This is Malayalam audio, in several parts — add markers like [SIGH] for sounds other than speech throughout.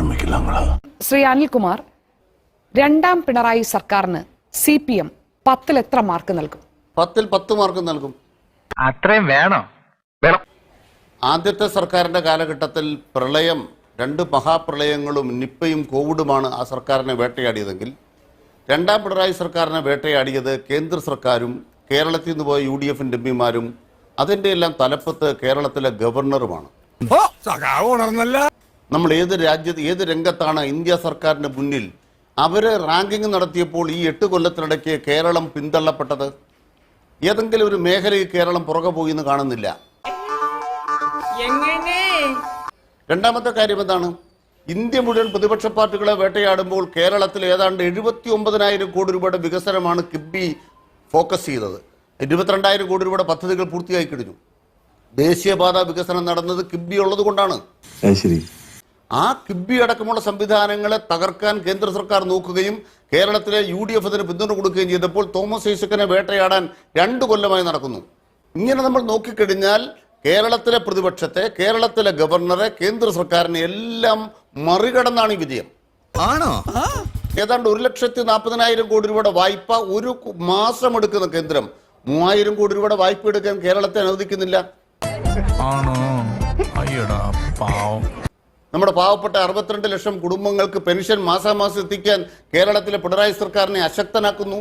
ആരംഭിക്കില്ല ശ്രീ അനിൽകുമാർ രണ്ടാം പിണറായി സർക്കാരിന് സി പി എം പത്തിൽ എത്ര മാർക്ക് നൽകും? പത്തിൽ പത്ത് മാർക്ക് നൽകും. അത്രയും വേണം. ആദ്യത്തെ സർക്കാരിന്റെ കാലഘട്ടത്തിൽ പ്രളയം രണ്ട് മഹാപ്രളയങ്ങളും നിപ്പയും കോവിഡുമാണ് ആ സർക്കാരിനെ വേട്ടയാടിയതെങ്കിൽ രണ്ടാം പിണറായി സർക്കാരിനെ വേട്ടയാടിയത് കേന്ദ്ര സർക്കാരും കേരളത്തിൽ നിന്ന് പോയ യു ഡി എഫിന്റെ എംപിമാരും അതിന്റെ എല്ലാം തലപ്പത്ത് കേരളത്തിലെ ഗവർണറുമാണ്. നമ്മൾ ഏത് രാജ്യത്ത് ഏത് രംഗത്താണ് ഇന്ത്യ സർക്കാരിന്റെ മുന്നിൽ? അവർ റാങ്കിങ് നടത്തിയപ്പോൾ ഈ എട്ട് കൊല്ലത്തിനിടയ്ക്ക് കേരളം പിന്തള്ളപ്പെട്ടത്? ഏതെങ്കിലും ഒരു മേഖലയിൽ കേരളം പുറകെ പോയി എന്ന് കാണുന്നില്ല. രണ്ടാമത്തെ കാര്യം എന്താണ്? ഇന്ത്യ മുഴുവൻ പ്രതിപക്ഷ പാർട്ടികളെ വേട്ടയാടുമ്പോൾ കേരളത്തിൽ ഏതാണ്ട് എഴുപത്തി ഒമ്പതിനായിരം കോടി രൂപയുടെ വികസനമാണ് കിബി ഫോക്കസ് ചെയ്തത്. ഇരുപത്തിരണ്ടായിരം കോടി രൂപയുടെ പദ്ധതികൾ പൂർത്തിയായി കഴിഞ്ഞു. ദേശീയപാത വികസനം നടന്നത് കിബി ഉള്ളത് കൊണ്ടാണ് ശരി. ആ കിബി അടക്കമുള്ള സംവിധാനങ്ങളെ തകർക്കാൻ കേന്ദ്ര സർക്കാർ നോക്കുകയും കേരളത്തിലെ യു ഡി എഫ് അതിന് പിന്തുണ കൊടുക്കുകയും ചെയ്തപ്പോൾ തോമസ് ഐസക്കിനെ വേട്ടയാടാൻ രണ്ടു കൊല്ലമായി നടക്കുന്നു. ഇങ്ങനെ നമ്മൾ നോക്കിക്കഴിഞ്ഞാൽ കേരളത്തിലെ പ്രതിപക്ഷത്തെ കേരളത്തിലെ ഗവർണറെ കേന്ദ്ര സർക്കാരിനെ എല്ലാം മറികടന്നാണ് ഈ വിജയം. ആണോ? ഏതാണ്ട് ഒരു ലക്ഷത്തി നാൽപ്പതിനായിരം കോടി രൂപയുടെ വായ്പ ഒരു മാസം എടുക്കുന്ന കേന്ദ്രം. മൂവായിരം കോടി രൂപയുടെ വായ്പ എടുക്കാൻ കേരളത്തെ അനുവദിക്കുന്നില്ല. ആണോ? അയ്യടാ പാവം. നമ്മുടെ പാവപ്പെട്ട അറുപത്തിരണ്ട് ലക്ഷം കുടുംബങ്ങൾക്ക് പെൻഷൻ മാസാമാസം എത്തിക്കാൻ കേരളത്തിലെ പിണറായി സർക്കാരിനെ അശക്തനാക്കുന്നു.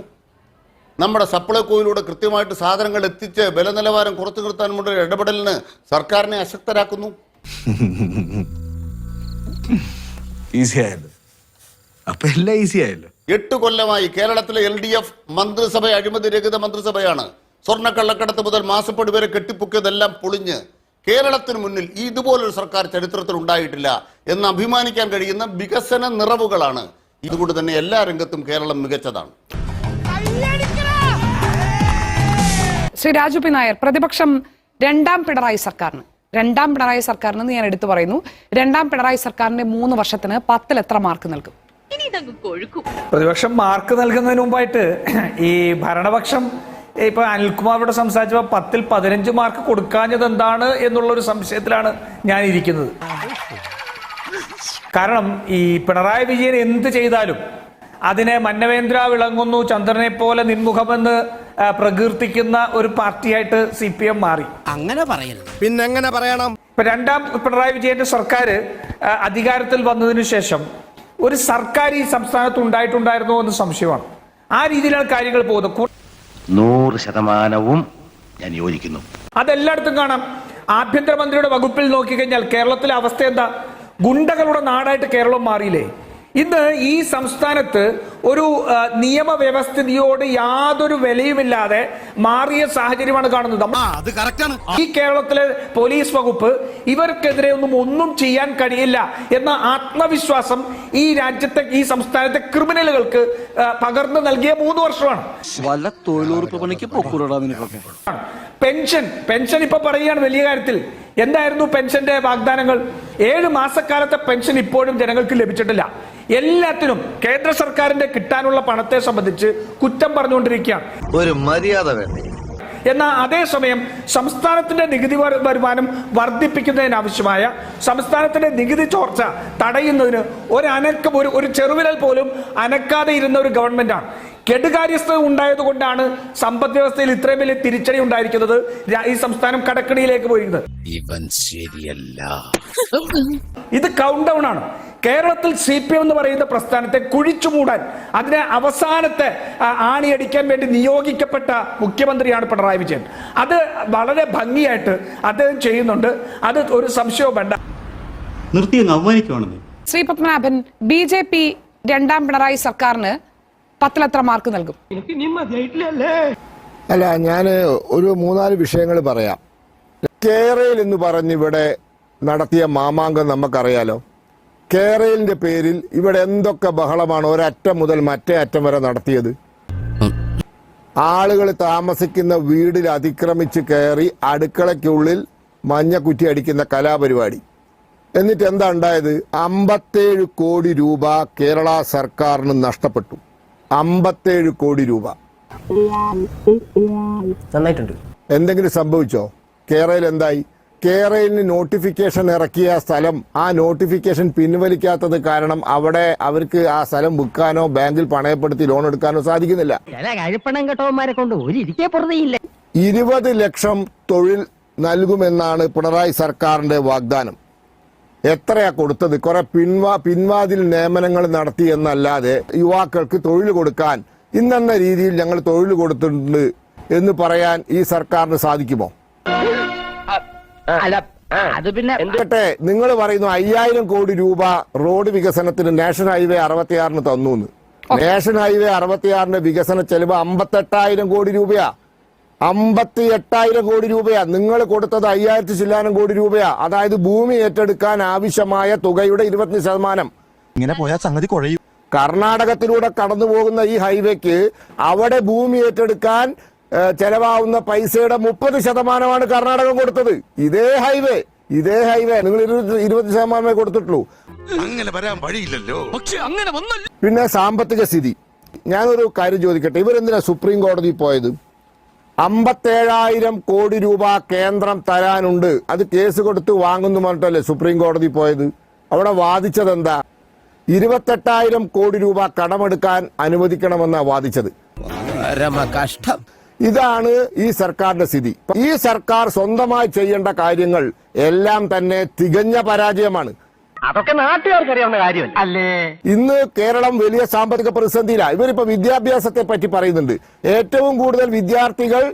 നമ്മുടെ സപ്ലൈകോയിലൂടെ കൃത്യമായിട്ട് സാധനങ്ങൾ എത്തിച്ച് വില നിലവാരം കുറച്ചു ഒരു ഇടപെടലിന് സർക്കാരിനെ അശക്തരാക്കുന്നു. ഈസി ആയല്ലോ. അപ്പൊ എല്ലാം ഈസി ആയല്ലോ. എട്ട് കൊല്ലമായി കേരളത്തിലെ എൽ ഡി എഫ് മന്ത്രിസഭ അഴിമതി രഹിത മന്ത്രിസഭയാണ് സ്വർണക്കള്ളക്കടത്ത് മുതൽ മാസപ്പടി വരെ കെട്ടിപ്പൊക്കിയതെല്ലാം പൊളിഞ്ഞ് കേരളത്തിന് മുന്നിൽ ഇതുപോലൊരു സർക്കാർ ചരിത്രത്തിൽ ഉണ്ടായിട്ടില്ല എന്ന് അഭിമാനിക്കാൻ കഴിയുന്ന വികസന നിറവുകളാണ് ഇതുകൊണ്ട് തന്നെ എല്ലാ രംഗത്തും കേരളം മികച്ചതാണ്. ശ്രീ രാജു പി നായർ പ്രതിപക്ഷം രണ്ടാം പിണറായി സർക്കാരിന് രണ്ടാം പിണറായി സർക്കാരിന് ഞാൻ എടുത്തു പറയുന്നു. രണ്ടാം പിണറായി സർക്കാരിന്റെ മൂന്ന് വർഷത്തിന് പത്തിൽ എത്ര മാർക്ക് നൽകും? പ്രതിപക്ഷം മാർക്ക് നൽകുന്നതിന് മുമ്പായിട്ട് ഈ ഭരണപക്ഷം ഇപ്പൊ അനിൽകുമാർ ഇവിടെ സംസാരിച്ചപ്പോൾ പത്തിൽ പതിനഞ്ച് മാർക്ക് കൊടുക്കാഞ്ഞത് എന്താണ് എന്നുള്ള ഒരു സംശയത്തിലാണ് ഞാൻ ഇരിക്കുന്നത് കാരണം ഈ പിണറായി വിജയൻ എന്ത് ചെയ്താലും അതിനെ മന്നവേന്ദ്ര വിളങ്ങുന്നു ചന്ദ്രനെ പോലെ നിന്മുഖമെന്ന് പ്രകീർത്തിക്കുന്ന ഒരു പാർട്ടിയായിട്ട് സി പി എം മാറി. അങ്ങനെ പിന്നെ എങ്ങനെ പറയണം? ഇപ്പൊ രണ്ടാം പിണറായി വിജയന്റെ സർക്കാർ അധികാരത്തിൽ വന്നതിനു ശേഷം ഒരു സർക്കാർ ഈ സംസ്ഥാനത്ത് ഉണ്ടായിട്ടുണ്ടായിരുന്നോ എന്ന് സംശയമാണ്. ആ രീതിയിലാണ് കാര്യങ്ങൾ പോകുന്നത്. നൂറ് ശതമാനവും ഞാൻ യോജിക്കുന്നു. അതെല്ലായിടത്തും കാണാം. ആഭ്യന്തരമന്ത്രിയുടെ വകുപ്പിൽ നോക്കിക്കഴിഞ്ഞാൽ കേരളത്തിലെ അവസ്ഥ എന്താ? ഗുണ്ടകളുടെ നാടായിട്ട് കേരളം മാറിയില്ലേ? ഇന്ന് ഈ സംസ്ഥാനത്ത് ഒരു നിയമവ്യവസ്ഥിതിയോട് യാതൊരു വിലയുമില്ലാതെ മാറിയ സാഹചര്യമാണ് കാണുന്നത്. നമ്മൾ അത് കറക്റ്റാണ്. ഈ കേരളത്തിലെ പോലീസ് വകുപ്പ് ഇവർക്കെതിരെ ഒന്നും ഒന്നും ചെയ്യാൻ കഴിയില്ല എന്ന ആത്മവിശ്വാസം ഈ രാജ്യത്തെ ഈ സംസ്ഥാനത്തെ ക്രിമിനലുകൾക്ക് പകർന്നു നൽകിയ മൂന്ന് വർഷമാണ്. വല്ല തൊഴിലുറപ്പ് പണിക്ക് പെൻഷൻ പെൻഷൻ ഇപ്പൊ പറയുകയാണ് വലിയ കാര്യത്തിൽ. എന്തായിരുന്നു പെൻഷന്റെ വാഗ്ദാനങ്ങൾ? ഏഴ് മാസക്കാലത്തെ പെൻഷൻ ഇപ്പോഴും ജനങ്ങൾക്ക് ലഭിച്ചിട്ടില്ല. എല്ലാത്തിനും കേന്ദ്ര സർക്കാരിന്റെ കിട്ടാനുള്ള പണത്തെ സംബന്ധിച്ച് കുറ്റം പറഞ്ഞുകൊണ്ടിരിക്കുകയാണ്. ഒരു മര്യാദ വേണ്ടേ. എന്നാൽ അതേസമയം സംസ്ഥാനത്തിന്റെ നികുതി വരുമാനം വർദ്ധിപ്പിക്കുന്നതിനാവശ്യമായ സംസ്ഥാനത്തിന്റെ നികുതി ചോർച്ച തടയുന്നതിന് ഒരു അനക്കം ഒരു ഒരു ചെറുവിരൽ പോലും അനക്കാതെ ഇരുന്ന ഒരു ഗവൺമെന്റാണ് കെടുകാര്യസ്ഥത ഉണ്ടായതുകൊണ്ടാണ് സമ്പദ് വ്യവസ്ഥയിൽ ഇത്രയും വലിയ തിരിച്ചടി ഉണ്ടായിരിക്കുന്നത്. ഈ സംസ്ഥാനം കടക്കണിയിലേക്ക് പോയിരുന്നത് ഇവൻ ശരിയല്ല. ഇത് കൗണ്ട് ഡൗൺ ആണ്. കേരളത്തിൽ സി പി എം എന്ന് പറയുന്ന പ്രസ്ഥാനത്തെ കുഴിച്ചു മൂടാൻ അതിനെ അവസാനത്തെ ആണിയടിക്കാൻ വേണ്ടി നിയോഗിക്കപ്പെട്ട മുഖ്യമന്ത്രിയാണ് പിണറായി വിജയൻ. അത് വളരെ ഭംഗിയായിട്ട് അദ്ദേഹം ചെയ്യുന്നുണ്ട്. അത് ഒരു സംശയവും വേണ്ട. നിർത്തി Sri Padmanabhan B J P രണ്ടാം പിണറായി സർക്കാരിന് പത്തിൽ എത്ര മാർക്ക് നൽകും അല്ല ഞാൻ ഒരു മൂന്നാൽ വിഷയങ്ങൾ പറയാം. കേരയിൽ എന്ന് പറഞ്ഞ് ഇവിടെ നടത്തിയ മാമാങ്കം നമുക്കറിയാലോ? കേരളിന്റെ പേരിൽ ഇവിടെ എന്തൊക്കെ ബഹളമാണ് ഒരറ്റം മുതൽ മറ്റേ അറ്റം വരെ നടത്തിയത്? ആളുകൾ താമസിക്കുന്ന വീടിൽ അതിക്രമിച്ച് കയറി അടുക്കളയ്ക്കുള്ളിൽ മഞ്ഞക്കുറ്റി അടിക്കുന്ന കലാപരിപാടി. എന്നിട്ട് എന്താ ഉണ്ടായത്? അമ്പത്തേഴ് കോടി രൂപ കേരള സർക്കാരിന് നഷ്ടപ്പെട്ടു. അമ്പത്തേഴ് കോടി രൂപ. നന്നായിട്ടുണ്ട്. എന്തെങ്കിലും സംഭവിച്ചോ? കേരളയിൽ എന്തായി? കേരളിന് നോട്ടിഫിക്കേഷൻ ഇറക്കിയ സ്ഥലം ആ നോട്ടിഫിക്കേഷൻ പിൻവലിക്കാത്തത് കാരണം അവിടെ അവർക്ക് ആ സ്ഥലം വിൽക്കാനോ ബാങ്കിൽ പണയപ്പെടുത്തി ലോൺ എടുക്കാനോ സാധിക്കുന്നില്ല. ഇരുപത് ലക്ഷം തൊഴിൽ നൽകുമെന്നാണ് പിണറായി സർക്കാരിന്റെ വാഗ്ദാനം. എത്രയാ കൊടുത്തത്? കുറെ പിൻവാ പിൻവാതിൽ നിയമനങ്ങൾ നടത്തി എന്നല്ലാതെ യുവാക്കൾക്ക് തൊഴിൽ കൊടുക്കാൻ ഇന്നെന്ന രീതിയിൽ ഞങ്ങൾ തൊഴിൽ കൊടുത്തിട്ടുണ്ട് എന്ന് പറയാൻ ഈ സർക്കാരിന് സാധിക്കുമോ? അല്ല അത് പിന്നെ കേട്ടെ നിങ്ങൾ പറയുന്നു അയ്യായിരം കോടി രൂപ റോഡ് വികസനത്തിന് നാഷണൽ ഹൈവേ അറുപത്തിയാറിന് തന്നു നാഷണൽ ഹൈവേ അറുപത്തിയാറിന്റെ വികസന ചെലവ് അമ്പത്തെട്ടായിരം കോടി രൂപയാ. അമ്പത്തി എട്ടായിരം കോടി രൂപയാ. നിങ്ങൾ കൊടുത്തത് അയ്യായിരത്തി ചില്ലാനം കോടി രൂപയാ. അതായത് ഭൂമി ഏറ്റെടുക്കാൻ ആവശ്യമായ തുകയുടെ ഇരുപത്തി ശതമാനം. ഇങ്ങനെ പോയാൽ സംഗതി കുഴയും. കർണാടകത്തിലൂടെ കടന്നു പോകുന്ന ഈ ഹൈവേക്ക് അവിടെ ഭൂമി ഏറ്റെടുക്കാൻ ചെലവാകുന്ന പൈസയുടെ മുപ്പത് ശതമാനമാണ് കർണാടകം കൊടുത്തത്. ഇതേ ഹൈവേ ഇതേ ഹൈവേ. നിങ്ങൾ ഇരുപത് ഇരുപത് ശതമാനമേ കൊടുത്തിട്ടുള്ളൂ. അങ്ങനെ വരാൻ വഴിയില്ലല്ലോ. പിന്നെ സാമ്പത്തിക സ്ഥിതി. ഞാനൊരു കാര്യം ചോദിക്കട്ടെ. ഇവരെന്തിനാ സുപ്രീം കോടതി പോയത്? അമ്പത്തേഴായിരം കോടി രൂപ കേന്ദ്രം തരാനുണ്ട്. അത് കേസ് കൊടുത്ത് വാങ്ങുന്നു പറഞ്ഞിട്ടല്ലേ സുപ്രീം കോടതി പോയത്? അവിടെ വാദിച്ചത് എന്താ ഇരുപത്തെട്ടായിരം കോടി രൂപ കടമെടുക്കാൻ അനുവദിക്കണമെന്നാ വാദിച്ചത്. കഷ്ടം ഇതാണ് ഈ സർക്കാരിന്റെ സ്ഥിതി. ഈ സർക്കാർ സ്വന്തമായി ചെയ്യേണ്ട കാര്യങ്ങൾ എല്ലാം തന്നെ തികഞ്ഞ പരാജയമാണ്. അതൊക്കെ നാട്ടുകാർക്ക് അറിയാവുന്ന കാര്യമല്ല? അല്ലേ? ഇന്ന് കേരളം വലിയ സാമ്പത്തിക പ്രതിസന്ധിയിലാണ് ഇവരിപ്പോ വിദ്യാഭ്യാസത്തെ പറ്റി പറയുന്നുണ്ട്. ഏറ്റവും കൂടുതൽ വിദ്യാർത്ഥികൾ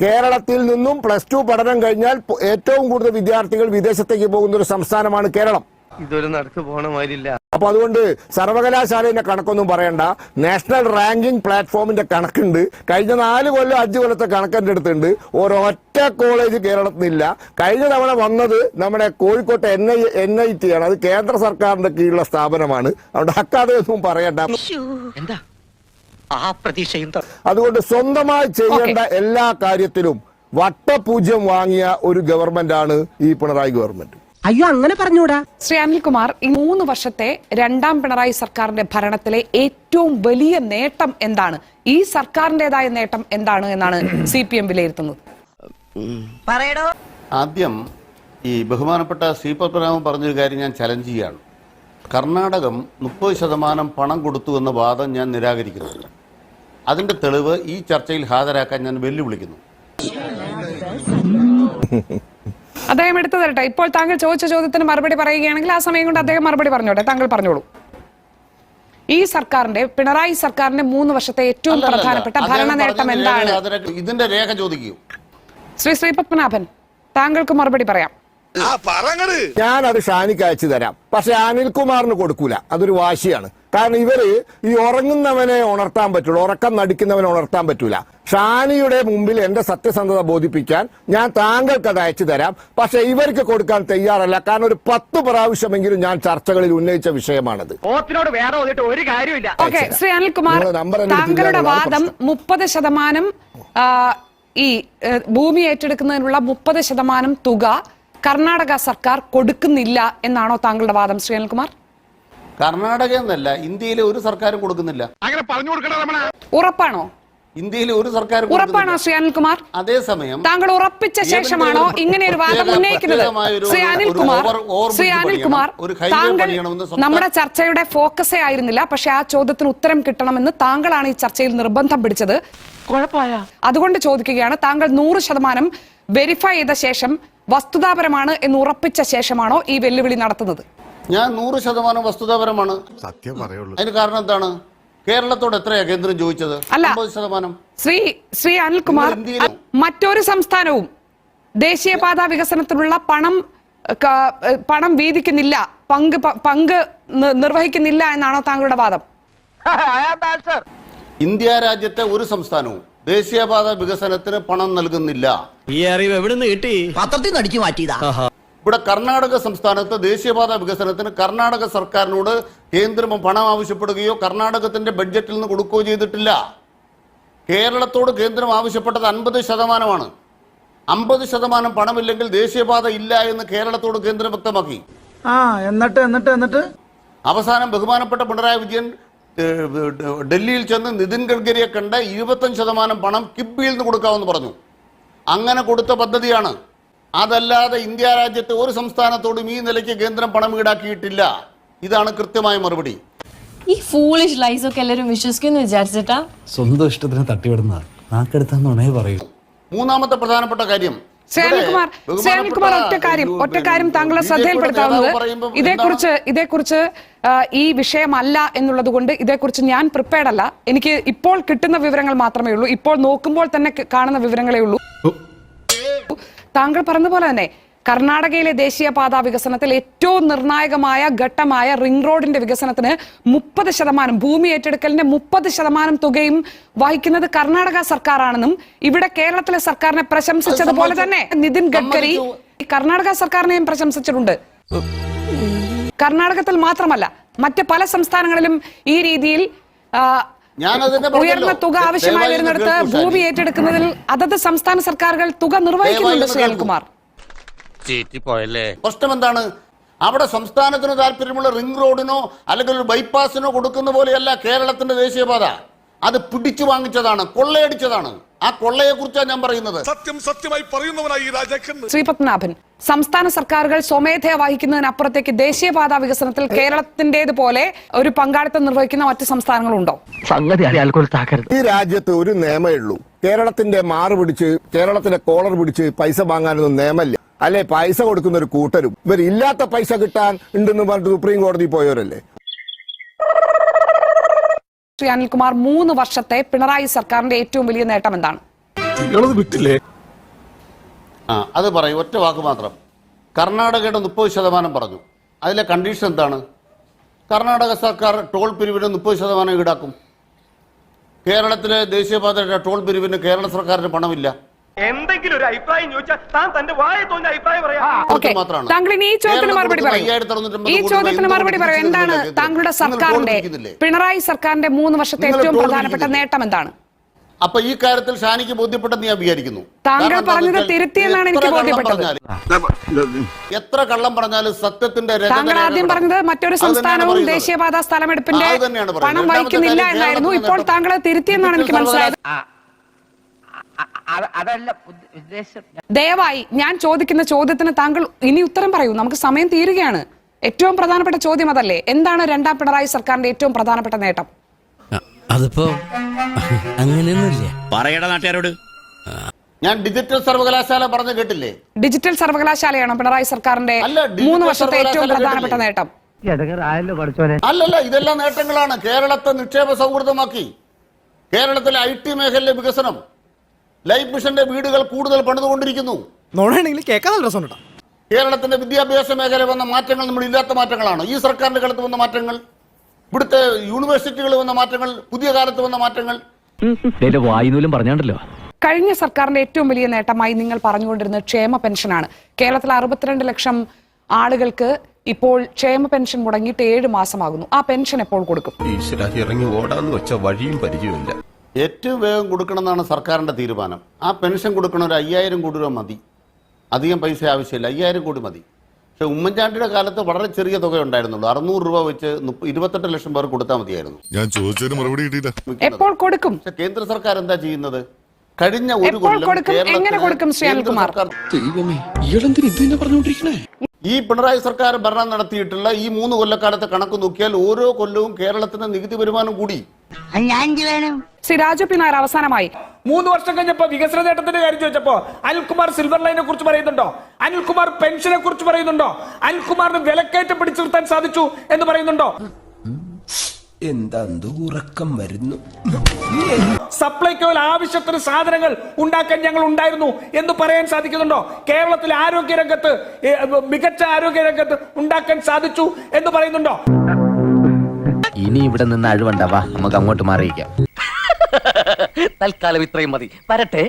കേരളത്തിൽ നിന്നും പ്ലസ് ടു പഠനം കഴിഞ്ഞാൽ ഏറ്റവും കൂടുതൽ വിദ്യാർത്ഥികൾ വിദേശത്തേക്ക് പോകുന്ന ഒരു സംസ്ഥാനമാണ് കേരളം. ഇതൊരു നടക്ക് പോണ മാതിരില്ല അപ്പൊ അതുകൊണ്ട് സർവകലാശാലയുടെ കണക്കൊന്നും പറയണ്ട. നാഷണൽ റാങ്കിംഗ് പ്ലാറ്റ്ഫോമിന്റെ കണക്കുണ്ട്. കഴിഞ്ഞ നാല് കൊല്ലം അഞ്ച് കൊല്ലത്തെ കണക്കെന്റെ അടുത്തുണ്ട്. ഒരൊറ്റ കോളേജ് കേരളത്തിലില്ല കഴിഞ്ഞ തവണ വന്നത് നമ്മുടെ കോഴിക്കോട്ടെ N I N I T ആണ്. അത് കേന്ദ്ര സർക്കാരിന്റെ കീഴിലുള്ള സ്ഥാപനമാണ്. അതുകൊണ്ട് അക്കാതെയൊന്നും പറയണ്ട. എന്താ? ആ പ്രതീക്ഷയും അതുകൊണ്ട് സ്വന്തമായി ചെയ്യേണ്ട എല്ലാ കാര്യത്തിലും വട്ടപൂജ്യം വാങ്ങിയ ഒരു ഗവൺമെന്റ് ആണ് ഈ പിണറായി ഗവൺമെന്റ്. അയ്യോ അങ്ങനെ പറഞ്ഞൂടാ. ശ്രീ അനിൽകുമാർ ഈ മൂന്ന് വർഷത്തെ രണ്ടാം പിണറായി സർക്കാരിന്റെ ഭരണത്തിലെ ഏറ്റവും വലിയ നേട്ടം എന്താണ്? ഈ സർക്കാരിന്റേതായ നേട്ടം എന്താണ് എന്നാണ് സി പി എം വിലയിരുത്തുന്നത്. പറയടോ. ആദ്യം ഈ ബഹുമാനപ്പെട്ട സി പത്മനാഭൻ പറഞ്ഞൊരു കാര്യം ഞാൻ ചലഞ്ച് ചെയ്യാണ് കർണാടകം മുപ്പത് ശതമാനം പണം കൊടുത്തു എന്ന വാദം ഞാൻ നിരാകരിക്കുന്നു അതിന്റെ തെളിവ് ഈ ചർച്ചയിൽ ഹാജരാക്കാൻ ഞാൻ വെല്ലുവിളിക്കുന്നു. അദ്ദേഹം എടുത്തു തരട്ടെ ഇപ്പോൾ താങ്കൾ ചോദിച്ച ചോദ്യത്തിന് മറുപടി പറയുകയാണെങ്കിൽ ആ സമയം കൊണ്ട് അദ്ദേഹം മറുപടി പറഞ്ഞോട്ടെ. താങ്കൾ പറഞ്ഞോളൂ. ഈ സർക്കാരിന്റെ പിണറായി സർക്കാരിന്റെ മൂന്ന് വർഷത്തെ ഏറ്റവും പ്രധാനപ്പെട്ട ഭരണ നേട്ടം എന്താണ്? ഇതിന്റെ രേഖ ചോദിക്കൂ. ശ്രീ ശ്രീപത്മനാഭൻ താങ്കൾക്ക് മറുപടി പറയാം. ഞാൻ അത് ഷാനിക്ക് അയച്ചു തരാം. പക്ഷെ അനിൽകുമാറിന് കൊടുക്കൂല. അതൊരു വാശിയാണ്. കാരണം ഇവർ ഈ ഉറങ്ങുന്നവനെ ഉണർത്താൻ പറ്റുള്ളൂ ഉറക്കം നടിക്കുന്നവനെ ഉണർത്താൻ പറ്റൂല. ഷാനിയുടെ മുമ്പിൽ എന്റെ സത്യസന്ധത ബോധിപ്പിക്കാൻ ഞാൻ താങ്കൾക്ക് അത് അയച്ചു തരാം. പക്ഷെ ഇവർക്ക് കൊടുക്കാൻ തയ്യാറല്ല. കാരണം ഒരു പത്ത് പ്രാവശ്യമെങ്കിലും ഞാൻ ചർച്ചകളിൽ ഉന്നയിച്ച വിഷയമാണത്. ഒരു കാര്യമില്ല ശ്രീ അനിൽകുമാർ താങ്കളുടെ വാദം മുപ്പത് ശതമാനം ഈ ഭൂമി ഏറ്റെടുക്കുന്നതിനുള്ള മുപ്പത് ശതമാനം തുക കർണാടക സർക്കാർ കൊടുക്കുന്നില്ല എന്നാണോ താങ്കളുടെ വാദം ശ്രീ അനിൽകുമാർ? കർണാടക എന്നല്ല ഇന്ത്യയിലെ ഒരു സർക്കാരും കൊടുക്കുന്നില്ല. ഉറപ്പാണോ? ഇന്ത്യയിലെ ഒരു സർക്കാർ ഉറപ്പാണോ ശ്രീ അനിൽകുമാർ? അതേസമയം താങ്കൾ ഉറപ്പിച്ച ശേഷമാണോ ഇങ്ങനെ ഒരു വാദം ഉന്നയിക്കുന്നത്? ശ്രീ അനിൽകുമാർ ശ്രീ അനിൽകുമാർ താങ്കൾ നമ്മുടെ ചർച്ചയുടെ ഫോക്കസേ ആയിരുന്നില്ല. പക്ഷെ ആ ചോദ്യത്തിന് ഉത്തരം കിട്ടണമെന്ന് താങ്കളാണ് ഈ ചർച്ചയിൽ നിർബന്ധം പിടിച്ചത്. അതുകൊണ്ട് ചോദിക്കുകയാണ് താങ്കൾ നൂറ് ശതമാനം വെരിഫൈ ചെയ്ത ശേഷം വസ്തുതാപരമാണ് എന്ന് ഉറപ്പിച്ച ശേഷമാണോ ഈ വെല്ലുവിളി നടത്തുന്നത്? ഞാൻ നൂറ് ശതമാനം വസ്തുതാപരമാണ്. സത്യം പറയുള്ളൂ. അതിന് കാരണം എന്താണ്? കേരളത്തോട് എത്രയാ കേന്ദ്രം ചോദിച്ചത്? അല്ല. ശതമാനം. ശ്രീ ശ്രീ അനിൽകുമാർ മറ്റൊരു സംസ്ഥാനവും ദേശീയപാത വികസനത്തിനുള്ള പണം പണം വീതിക്കുന്നില്ല പങ്ക് പങ്ക് നിർവഹിക്കുന്നില്ല എന്നാണോ താങ്കളുടെ വാദം? [LAUGHS] ഇന്ത്യ രാജ്യത്തെ ഒരു സംസ്ഥാനവും ദേശീയപാത വികസനത്തിന് പണം നൽകുന്നില്ല. ഈ അറിവ് എവിടുന്ന് കിട്ടി? പത്രത്തിൽ നിന്ന് അടിച്ചു മാറ്റിയതാ. ഇവിടെ കർണാടക സംസ്ഥാനത്ത് ദേശീയപാത വികസനത്തിന് കർണാടക സർക്കാരിനോട് കേന്ദ്രം പണം ആവശ്യപ്പെടുകയോ കർണാടകത്തിന്റെ ബഡ്ജറ്റിൽ നിന്ന് കൊടുക്കുകയോ ചെയ്തിട്ടില്ല. കേരളത്തോട് കേന്ദ്രം ആവശ്യപ്പെട്ടത് അൻപത് ശതമാനമാണ്. അമ്പത് ശതമാനം പണമില്ലെങ്കിൽ ദേശീയപാത ഇല്ല എന്ന് കേരളത്തോട് കേന്ദ്രം വ്യക്തമാക്കി. ആ എന്നിട്ട് എന്നിട്ട് എന്നിട്ട്? അവസാനം ബഹുമാനപ്പെട്ട പിണറായി വിജയൻ ഡൽഹിയിൽ ചെന്ന് നിതിൻ ഗഡ്കരിയെ കണ്ട് ഇരുപത്തഞ്ച് ശതമാനം പണം കിബിയിൽ നിന്ന് കൊടുക്കാമെന്ന് പറഞ്ഞു. അങ്ങനെ കൊടുത്ത പദ്ധതിയാണ്. അതല്ലാതെ ഇന്ത്യ രാജ്യത്തെ ഒരു സംസ്ഥാനത്തോടും ഈ നിലയ്ക്ക് കേന്ദ്രം പണം ഈടാക്കിയിട്ടില്ല. ഇതാണ് കൃത്യമായ മറുപടി. ഈ ഫൂളിഷ് ലൈസ് ഒക്കെ എല്ലാവരും വിശ്വസിക്കുന്നു വിചാരിച്ചിട്ടാ? സ്വന്തം ഇഷ്ടത്തിന് തട്ടിവിടുന്ന നാക്കെടുത്താന്നുണേ പറയൂ. മൂന്നാമത്തെ പ്രധാനപ്പെട്ട കാര്യം സേനൽകുമാർ അനിൽകുമാർ ശ്രീ ഒറ്റ കാര്യം ഒറ്റ കാര്യം താങ്കളെ ശ്രദ്ധയിൽപ്പെടുത്താവുന്നത്. ഇതേക്കുറിച്ച് ഇതേക്കുറിച്ച് ഈ വിഷയമല്ല എന്നുള്ളത് കൊണ്ട് ഇതേക്കുറിച്ച് ഞാൻ പ്രിപ്പയർഡ് അല്ല. എനിക്ക് ഇപ്പോൾ കിട്ടുന്ന വിവരങ്ങൾ മാത്രമേ ഉള്ളൂ. ഇപ്പോൾ നോക്കുമ്പോൾ തന്നെ കാണുന്ന വിവരങ്ങളേ ഉള്ളൂ. താങ്കൾ പറഞ്ഞ പോലെ തന്നെ കർണാടകയിലെ ദേശീയപാത വികസനത്തിൽ ഏറ്റവും നിർണായകമായ ഘട്ടമായ റിംഗ് റോഡിന്റെ വികസനത്തിന് മുപ്പത് ശതമാനം ഭൂമി ഏറ്റെടുക്കലിന്റെ മുപ്പത് ശതമാനം തുകയും വഹിക്കുന്നത് കർണാടക സർക്കാരാണെന്നും ഇവിടെ കേരളത്തിലെ സർക്കാരിനെ പ്രശംസിച്ചതുപോലെ തന്നെ നിതിൻ ഗഡ്കരി കർണാടക സർക്കാരിനെയും പ്രശംസിച്ചിട്ടുണ്ട്. കർണാടകത്തിൽ മാത്രമല്ല മറ്റ് പല സംസ്ഥാനങ്ങളിലും ഈ രീതിയിൽ. ഉയർന്ന തുക ആവശ്യമായി വരുന്നിടത്ത് ഭൂമി ഏറ്റെടുക്കുന്നതിൽ അതത് സംസ്ഥാന സർക്കാരുകൾ തുക നിർവഹിക്കുന്നുണ്ട് ദയവായി ചീറ്റിപ്പോയല്ലേ? പ്രശ്നം എന്താണ്? അവിടെ സംസ്ഥാനത്തിന് താല്പര്യമുള്ള റിംഗ് റോഡിനോ അല്ലെങ്കിൽ ഒരു ബൈപ്പാസിനോ കൊടുക്കുന്ന പോലെയല്ല കേരളത്തിന്റെ ദേശീയപാത. അത് പിടിച്ചു വാങ്ങിച്ചതാണ് കൊള്ളയടിച്ചതാണ്. ആ കൊള്ളയെ കുറിച്ചാണ് ഞാൻ പറയുന്നത്. സത്യം സത്യമായി പറയുന്നവനായി ഈ രാജാക്കൻ. ശ്രീ പത്മനാഭൻ സംസ്ഥാന സർക്കാരുകൾ സ്വമേധയാ വഹിക്കുന്നതിനപ്പുറത്തേക്ക് ദേശീയപാത വികസനത്തിൽ കേരളത്തിന്റേത് പോലെ ഒരു പങ്കാളിത്തം നിർവഹിക്കുന്ന മറ്റ് സംസ്ഥാനങ്ങളുണ്ടോ? സംഗതി ഈ രാജ്യത്ത് ഒരു നിയമേ ഉള്ളൂ. കേരളത്തിന്റെ മാറ് പിടിച്ച് കേരളത്തിന്റെ കോളർ പിടിച്ച് പൈസ വാങ്ങാനൊന്നും നിയമല്ല അല്ലെ പൈസ കൊടുക്കുന്ന ഒരു കൂട്ടരും. ഇവർ ഇല്ലാത്ത പൈസ കിട്ടാൻ ഉണ്ടെന്ന് പറഞ്ഞിട്ട് സുപ്രീം കോടതി പോയവരല്ലേ? ശ്രീ അനിൽകുമാർ മൂന്ന് വർഷത്തെ പിണറായി സർക്കാരിന്റെ ഏറ്റവും വലിയ നേട്ടം എന്താണ് വിട്ടില്ലേ? ആ അത് പറയും. ഒറ്റ വാക്ക് മാത്രം. കർണാടകയുടെ മുപ്പത് ശതമാനം പറഞ്ഞു. അതിലെ കണ്ടീഷൻ എന്താണ്? കർണാടക സർക്കാർ ടോൾ പിരിവിന് മുപ്പത് ശതമാനം ഈടാക്കും. കേരളത്തിലെ ദേശീയപാതയുടെ ടോൾ പിരിവിന് കേരള സർക്കാരിന് പണമില്ല. എന്തെങ്കിലും ഒരു അഭിപ്രായം ചോദിച്ചാൽ താൻ തന്റെ വായ തോന്നിയ അഭിപ്രായം പറയാം. ഓക്കെ. മാത്രമാണ്. താങ്കൾ ഇനി ഈ ചോദ്യത്തിന് മറുപടി പറയും. ഈ കോടി ചോദ്യത്തിന് മറുപടി പറയും. എന്താണ് താങ്കളുടെ സർക്കാരിന്റെ പിണറായി സർക്കാരിന്റെ മൂന്ന് വർഷത്തെ ഏറ്റവും പ്രധാനപ്പെട്ട നേട്ടം എന്താണ്? അപ്പൊ ഈ കാര്യത്തിൽ ഷാനിക്ക് ബോധ്യപ്പെട്ടെന്ന് ഞാൻ വിചാരിക്കുന്നു. താങ്കൾ പറഞ്ഞത് തിരുത്തിയെന്നാണ് എനിക്ക് എത്ര കള്ളം ബോധ്യപ്പെട്ടത്. പറഞ്ഞാലും- എത്ര കള്ളം പറഞ്ഞാലും സത്യത്തിന്റെ താങ്കൾ ആദ്യം പറഞ്ഞത് മറ്റൊരു സംസ്ഥാനവും. ദേശീയപാത സ്ഥലമെടുപ്പിന്റെ. പണം വഹിക്കുന്നില്ല എന്നായിരുന്നു. ഇപ്പോൾ താങ്കൾ തിരുത്തിയെന്നാണ് എനിക്ക് മനസ്സിലായത്. അതല്ല ഉദ്ദേശം ദയവായി ഞാൻ ചോദിക്കുന്ന ചോദ്യത്തിന് താങ്കൾ ഇനി ഉത്തരം പറയൂ. നമുക്ക് സമയം തീരുകയാണ്. ഏറ്റവും പ്രധാനപ്പെട്ട ചോദ്യം അതല്ലേ. എന്താണ് രണ്ടാം പിണറായി സർക്കാരിന്റെ ഏറ്റവും പ്രധാനപ്പെട്ട നേട്ടം? അതിപ്പോ അങ്ങനെയൊന്നുമില്ല. പറയടാ നാട്ടുകാരോട്. ഞാൻ ഡിജിറ്റൽ സർവകലാശാല പറഞ്ഞു കേട്ടില്ലേ? ഡിജിറ്റൽ സർവകലാശാലയാണോ പിണറായി സർക്കാരിന്റെ അല്ല, ഡിജിറ്റൽ മൂന്ന് വർഷത്തെ ഏറ്റവും സർവകലാശാല പ്രധാനപ്പെട്ട കേട്ടില്ലേ? നേട്ടം അല്ലല്ല ഇതെല്ലാം നേട്ടങ്ങളാണ്. കേരളത്തെ നിക്ഷേപ സൗഹൃദമാക്കി. കേരളത്തിലെ ഐ ടി മേഖലയിലെ വികസനം. ലൈഫ് മിഷന്റെ വീടുകൾ കൂടുതൽ പണിതുകൊണ്ടിരിക്കുന്നു. നോടാണെങ്കിൽ കേൾക്കാൻ നല്ല രസമുണ്ടോ കേരളത്തിന്റെ വിദ്യാഭ്യാസ മേഖല വന്ന മാറ്റങ്ങൾ നമ്മൾ ഇല്ലാത്ത മാറ്റങ്ങളാണ്? ഈ സർക്കാരിന്റെ കാലത്ത് വന്ന മാറ്റങ്ങൾ ഇവിടുത്തെ യൂണിവേഴ്സിറ്റികളിൽ വന്ന മാറ്റങ്ങൾ പുതിയ കാലത്ത് വന്ന മാറ്റങ്ങൾ. വായുനൂലും പറഞ്ഞാണ്ടല്ലോ. കഴിഞ്ഞ സർക്കാരിന്റെ ഏറ്റവും വലിയ നേട്ടമായി നിങ്ങൾ പറഞ്ഞുകൊണ്ടിരുന്ന ക്ഷേമ പെൻഷനാണ്. കേരളത്തിൽ അറുപത്തിരണ്ട് ലക്ഷം ആളുകൾക്ക് ഇപ്പോൾ ക്ഷേമ പെൻഷൻ മുടങ്ങിയിട്ട് ഏഴ് മാസമാകുന്നു. ആ പെൻഷൻ എപ്പോൾ കൊടുക്കും? ഇറങ്ങി ഓടാന്ന് വെച്ച വഴിയും പരിചയമില്ല. ഏറ്റവും വേഗം കൊടുക്കണമെന്നാണ് സർക്കാരിന്റെ തീരുമാനം. ആ പെൻഷൻ കൊടുക്കണ ഒരു അയ്യായിരം കോടി രൂപ മതി. അധികം പൈസ ആവശ്യമില്ല. അയ്യായിരം കോടി മതി. പക്ഷെ ഉമ്മൻചാണ്ടിയുടെ കാലത്ത് വളരെ ചെറിയ തുക ഉണ്ടായിരുന്നുള്ളൂ. അറുന്നൂറ് രൂപ വെച്ച് ഇരുപത്തെട്ട് ലക്ഷം പേർ കൊടുത്താൽ മതിയായിരുന്നു. ഞാൻ ചോദിച്ചതിന് മറുപടി കിട്ടിയില്ല. എപ്പോൾ കൊടുക്കും? കേന്ദ്ര സർക്കാർ എന്താ ചെയ്യുന്നത്? കഴിഞ്ഞ ഒരു കൊല്ലം ഈ പിണറായി സർക്കാർ ഭരണം നടത്തിയിട്ടുള്ള ഈ മൂന്ന് കൊല്ലക്കാലത്തെ കണക്ക് നോക്കിയാൽ ഓരോ കൊല്ലവും കേരളത്തിന് നികുതി വരുമാനം കൂടി. ശ്രീ രാജു പി നായർ അവസാനമായി. മൂന്ന് വർഷം കഴിഞ്ഞപ്പോ വികസന നേട്ടത്തിന്റെ കാര്യം ചോദിച്ചപ്പോ അനിൽകുമാർ സിൽവർ ലൈനെ കുറിച്ച് പറയുന്നുണ്ടോ? അനിൽകുമാർ പെൻഷനെ കുറിച്ച് പറയുന്നുണ്ടോ? അനിൽകുമാറിന് വിലക്കയറ്റം പിടിച്ചു നിർത്താൻ സാധിച്ചു എന്ന് പറയുന്നുണ്ടോ? എന്താ ഉറക്കം വരുന്നു? സപ്ലൈക്കോൽ ആവശ്യത്തിന് സാധനങ്ങൾ ഉണ്ടാക്കാൻ ഞങ്ങൾ ഉണ്ടായിരുന്നു എന്ന് പറയാൻ സാധിക്കുന്നുണ്ടോ? കേരളത്തിലെ ആരോഗ്യ രംഗത്ത് മികച്ച ആരോഗ്യ രംഗത്ത് ഉണ്ടാക്കാൻ സാധിച്ചു എന്ന് പറയുന്നുണ്ടോ? ഇനി ഇവിടെ നിന്ന് അഴിവണ്ടാവാ നമുക്ക് അങ്ങോട്ട് മാറിയിക്കാം തൽക്കാലം ഇത്രയും മതി. വരട്ടെ.